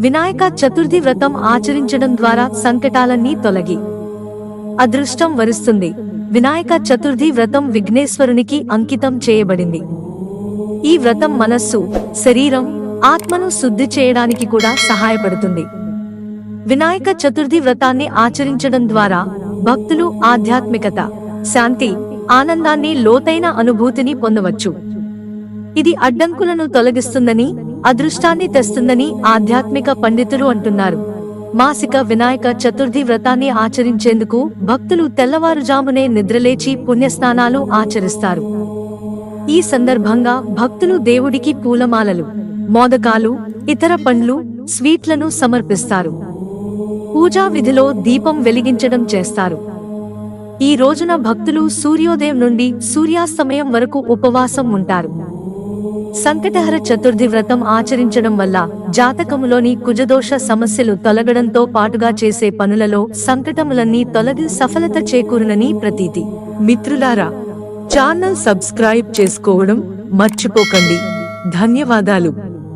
వినాయక చతుర్థి వ్రతం ఆచరించడం ద్వారా సంకటాలన్నీ తొలగి అదృష్టం వరిస్తుంది. వినాయక చతుర్థి వ్రతం విఘ్నేశ్వరునికి అంకితం చేయబడింది. ఈ వ్రతం మనస్సు శరీరం ఆత్మను శుద్ధి చేయడానికి కూడా సహాయపడుతుంది. వినాయక చతుర్థి వ్రతాన్ని ఆచరించడం ద్వారా భక్తులు ఆధ్యాత్మికత శాంతి ఆనందాన్ని లోతైన అనుభూతిని పొందవచ్చు. ఇది అడ్డంకులను తొలగిస్తుందని అదృష్టాన్ని తెస్తుందని ఆధ్యాత్మిక పండితులు అంటున్నారు. మాసిక వినాయక చతుర్థి వ్రతాన్ని ఆచరించేందుకు భక్తులు తెల్లవారుజామునే నిద్రలేచి పుణ్యస్నానాలు ఆచరిస్తారు. ఈ సందర్భంగా భక్తులు దేవుడికి పూలమాలలు మోదకాలు ఇతర పండ్లు స్వీట్లను సమర్పిస్తారు. పూజా విధిలో దీపం వెలిగించడం చేస్తారు. ఈ రోజున భక్తులు సూర్యోదయం నుండి సూర్యాస్తమయం వరకు ఉపవాసం ఉంటారు. సంకటహర చతుర్థి వ్రతం ఆచరించడం వల్ల జాతకములోని కుజదోష సమస్యలు తొలగడంతో పాటుగా చేసే పనులలో సంకటములన్నీ తొలగి సఫలత చేకూరునని ప్రతీతి. మిత్రులారా ఛానల్ సబ్స్క్రైబ్ చేసుకోవడం మర్చిపోకండి. ధన్యవాదాలు.